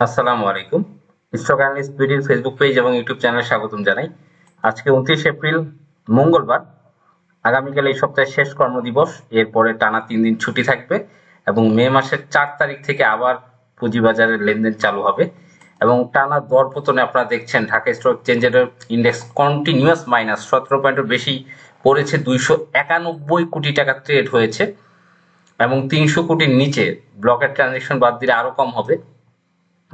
আসসালামু আলাইকুম। Stock analyst বিডির ফেসবুক পেজ এবং ইউটিউব চ্যানেলে স্বাগতম জানাই। আজকে উনত্রিশ এপ্রিল, মঙ্গলবার। আগামীকাল এই সপ্তাহের শেষ কর্মদিবস। এরপরে টানা তিন দিন ছুটি থাকবে এবং মে মাসের চার তারিখ থেকে আবার পুঁজিবাজারের লেনদেন চালু হবে। এবং টানা দর পতনে আপনারা দেখছেন, ঢাকা স্টক এক্সচেঞ্জের ইন্ডেক্স কন্টিনিউয়াস মাইনাস। সতেরো পয়েন্টের বেশি পড়েছে, দুইশো একানব্বই কোটি টাকা ট্রেড হয়েছে এবং তিনশো কোটির নিচে ব্লকের ট্রানজেকশন বাদ দিলে আরও কম হবে।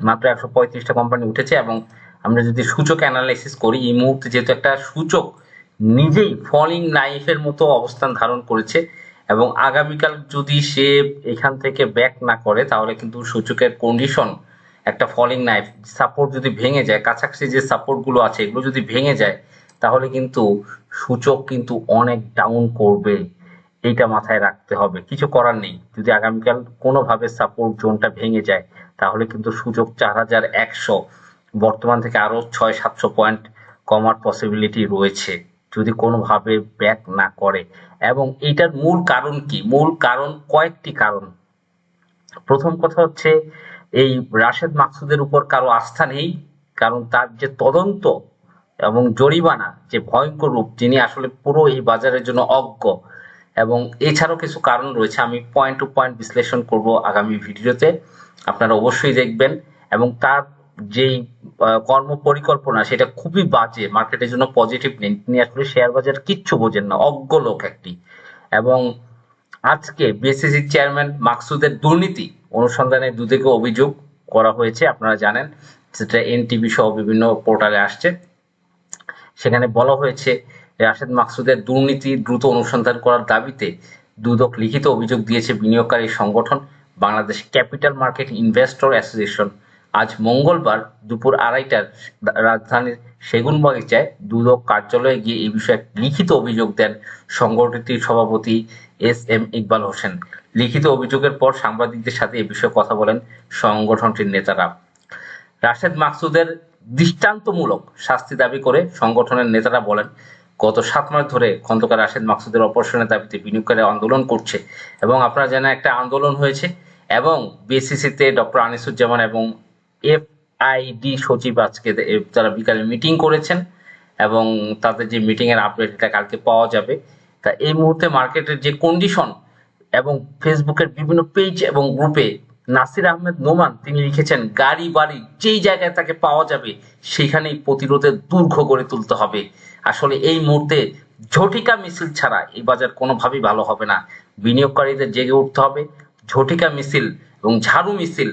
মাত্র একশো পঁয়ত্রিশটা কোম্পানি উঠেছে এবং আমরা যদি সূচক অ্যানালাইসিস করি, এই মুহূর্তে যেহেতু একটা সূচক নিজেই ফলিং নাইফের মতো অবস্থান ধারণ করেছে এবং আগামীকাল যদি সে এখান থেকে ব্যাক না করে, তাহলে কিন্তু সূচকের কন্ডিশন একটা ফলিং নাইফ সাপোর্ট যদি ভেঙে যায়, কাছাকাছি যে সাপোর্টগুলো আছে, এগুলো যদি ভেঙে যায়, তাহলে কিন্তু সূচক কিন্তু অনেক ডাউন করবে। এইটা মাথায় রাখতে হবে। কিছু করার নেই। যদি আগামীকাল কোনোভাবে সাপোর্ট জোনটা ভেঙে যায় তাহলে কিন্তু সূচক চার হাজার একশো। বর্তমান থেকে আরও ছয়, সাতশো পয়েন্ট কমার পসিবিলিটি রয়েছে, যদি কোনোভাবে ব্যাক না করে। এবং এইটার মূল কারণ কি? মূল কারণ কয়েকটি কারণ। প্রথম কথা হচ্ছে, এই রাশেদ মাকসুদের উপর কারও আস্থা নেই, কারণ তার যে তদন্ত এবং জরিমানা যে ভয়ঙ্কর রূপ, যিনি আসলে পুরো এই বাজারের জন্য অজ্ঞ এবং এছাড়াও কিছু কারণ রয়েছে, আমি পয়েন্ট টু পয়েন্ট বিশ্লেষণ করব আগামী ভিডিওতে। আপনারা অবশ্যই দেখবেন এবং তার যেই কর্ম পরিকল্পনা সেটা খুবই বাজে মার্কেটের জন্য পজিটিভ নেই। তিনি আসলে শেয়ার বাজার কিচ্ছু বোঝেন না, অজ্ঞ লোক একটি। এবং আজকে বিএসসিসির চেয়ারম্যান মাকসুদের দুর্নীতি অনুসন্ধানে দুদিকে অভিযোগ করা হয়েছে, আপনারা জানেন। সেটা এনটিভি সহ বিভিন্ন পোর্টালে আসছে। সেখানে বলা হয়েছে রাশেদ মাকসুদের দুর্নীতি দ্রুত অনুসন্ধান করার দাবিতে দুদক লিখিত অভিযোগ দিয়েছে বিনিয়োগকারী সংগঠন Bangladesh capital market investor association. আজ মঙ্গলবার দুপুর আড়াইটার রাজধানীর সেগুনবাগিচায় দুদক কার্যালয়ে গিয়ে এ বিষয়ে লিখিত অভিযোগ দেন সংগঠনটির সভাপতি এস এম ইকবাল হোসেন। লিখিত অভিযোগের পর সাংবাদিকদের সাথে এ বিষয়ে কথা বলেন সংগঠনটির নেতারা। রাশেদ মাকসুদের দৃষ্টান্তমূলক শাস্তি দাবি করে সংগঠনের নেতারা বলেন গত সাত মাস ধরে খন্দকার রাশেদ মাকসুদের অপসারণের দাবিতে বিনিয়োগকারী আন্দোলন করছে এবং আপনারা জানেন একটা আন্দোলন হয়েছে এবং বিএসসিসিতে ডক্টর আনিসুজ্জামান এবং এফ আইডি সচিব আজকে তারা বিকালে মিটিং করেছেন এবং তাদের যে মিটিং এর আপডেট এটা কালকে পাওয়া যাবে। তা এই মুহূর্তে মার্কেটের যে কন্ডিশন এবং ফেসবুকের বিভিন্ন পেজ এবং গ্রুপে নাসির আহমেদ নোমান তিনি লিখেছেন, গাড়ি, বাড়ি যেই জায়গায় তাকে পাওয়া যাবে, সেখানেই প্রতিরোধের দুর্গ গড়ে তুলতে হবে। আসলে এই মুহূর্তে ঝটিকা মিছিল ছাড়া এই বাজার কোনোভাবেই ভালো হবে না। বিনিয়োগকারীদের জেগে উঠতে হবে, ঝটিকা মিছিল এবং ঝাড়ু মিছিল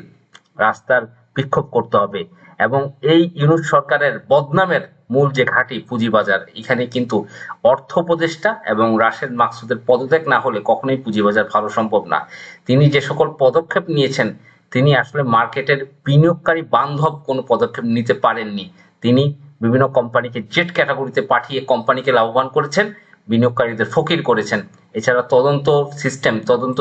রাস্তার বিক্ষোভ করতে হবে এবং এই ইউনুস সরকারের বদনামের মূল যে ঘাঁটি পুঁজিবাজার, এখানে কিন্তু অর্থ উপদেষ্টা এবং রাশেদ মাকসুদের পদত্যাগ না হলে কখনোই পুঁজিবাজার ভালো সম্ভব না। তিনি যে সকল পদক্ষেপ নিয়েছেন, তিনি আসলে মার্কেটের বিনিয়োগকারী বান্ধব কোনো পদক্ষেপ নিতে পারেননি। তিনি বিভিন্ন কোম্পানিকে জেট ক্যাটাগরিতে পাঠিয়ে কোম্পানিকে লাভবান করেছেন, বিনিয়োগকারীদের ফকির করেছেন। এছাড়া তদন্ত সিস্টেম, তদন্ত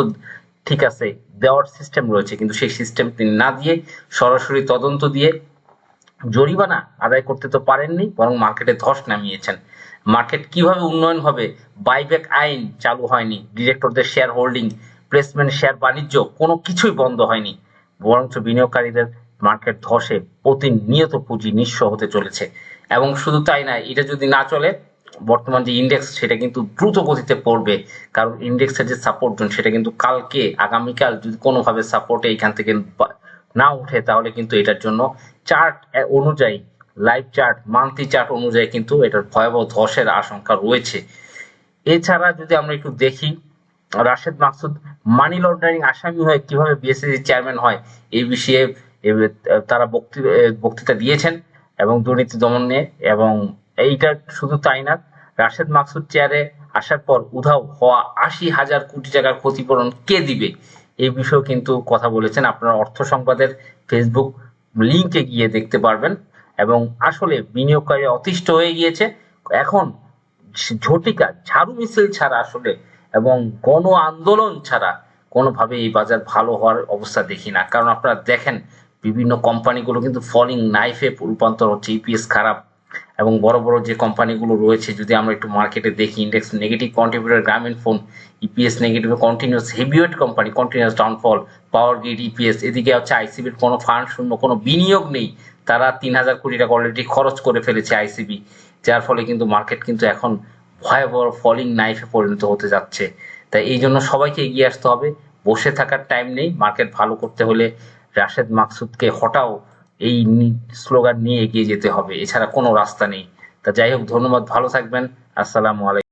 ঠিক আছে, দেওয়ার সিস্টেম রয়েছে, কিন্তু সেই সিস্টেম তিনি না দিয়ে সরাসরি তদন্ত দিয়ে জরিমানা আদায় করতে তো পারেননি, বরং মার্কেটে ধস নামিয়েছেন। মার্কেট কীভাবে উন্নয়ন হবে? বাইব্যাক আইন চালু হয়নি, ডিরেক্টরদের শেয়ার হোল্ডিং প্লেসমেন্ট শেয়ার বাণিজ্য কোনো কিছুই বন্ধ হয়নি, বরঞ্চ বিনিয়োগকারীদের মার্কেট ধসে প্রতিনিয়ত পুঁজি নিঃস্ব হতে চলেছে। এবং শুধু তাই না এটা যদি না চলে, বর্তমান যে ইন্ডেক্স সেটা কিন্তু দ্রুত গতিতে পড়বে। কারণ ইন্ডেক্সের যে সাপোর্ট জোন সেটা কিন্তু কালকে, আগামীকাল যদি কোনোভাবে সাপোর্টে এখান থেকে না উঠে তাহলে কিন্তু এটার জন্য চার্ট অনুযায়ী লাইভ চার্ট মান্থলি চার্ট অনুযায়ী কিন্তু এটার ভয়াবহ ধসের আশঙ্কা রয়েছে। এছাড়া যদি আমরা একটু দেখি, রাশেদ মাকসুদ মানি লন্ডারিং আসামি হয়ে কীভাবে বিএসসি চেয়ারম্যান হয় এই বিষয়ে তারা বক্তৃ- এ, বক্তৃতা দিয়েছেন এবং দুর্নীতি দমন নিয়ে এবং এইটা শুধু তাই না রাশেদ মাকসুদ চেয়ারে আসার পর উধাও হওয়া আশি হাজার কোটি টাকার ক্ষতিপূরণ কে দিবে? এই বিষয়ে কিন্তু কথা বলেছেন। আপনারা অর্থ সংবাদের ফেসবুক লিঙ্কে গিয়ে দেখতে পারবেন এবং আসলে বিনিয়োগকারী অতিষ্ঠ হয়ে গিয়েছে। এখন ঝটিকা ঝাড়ু মিছিল ছাড়া আসলে এবং গণ আন্দোলন ছাড়া কোনোভাবে এই বাজার ভালো হওয়ার অবস্থা দেখি না। কারণ আপনারা দেখেন বিভিন্ন কোম্পানিগুলো কিন্তু ফলিং নাইফে রূপান্তর হচ্ছে ইপিএস খারাপ এবং বড় বড় যে কোম্পানিগুলো রয়েছে, যদি আমরা একটু মার্কেটে দেখি index negative contributor Grameen phone EPS negative continuous heavyweight company continuous downfall power grid EPS এদিকে হচ্ছে আইসিবির কোনো ফান্ড শূন্য, কোনো বিনিয়োগ নেই। তারা তিন হাজার কোটি টাকা অলরেডি খরচ করে ফেলেছে আইসিবি যার ফলে কিন্তু মার্কেট কিন্তু এখন ভয়াবহ ফলিং নাইফে পরিণত হতে যাচ্ছে। তাই এই জন্য সবাইকে এগিয়ে আসতে হবে। বসে থাকার টাইম নেই। মার্কেট ভালো করতে হলে রাশেদ মাকসুদকে হটাও এই স্লোগান নিয়ে এগিয়ে যেতে হবে। এছাড়া কোনো রাস্তা নেই। তা যাই হোক, ধন্যবাদ। ভালো থাকবেন। আসসালামু আলাইকুম।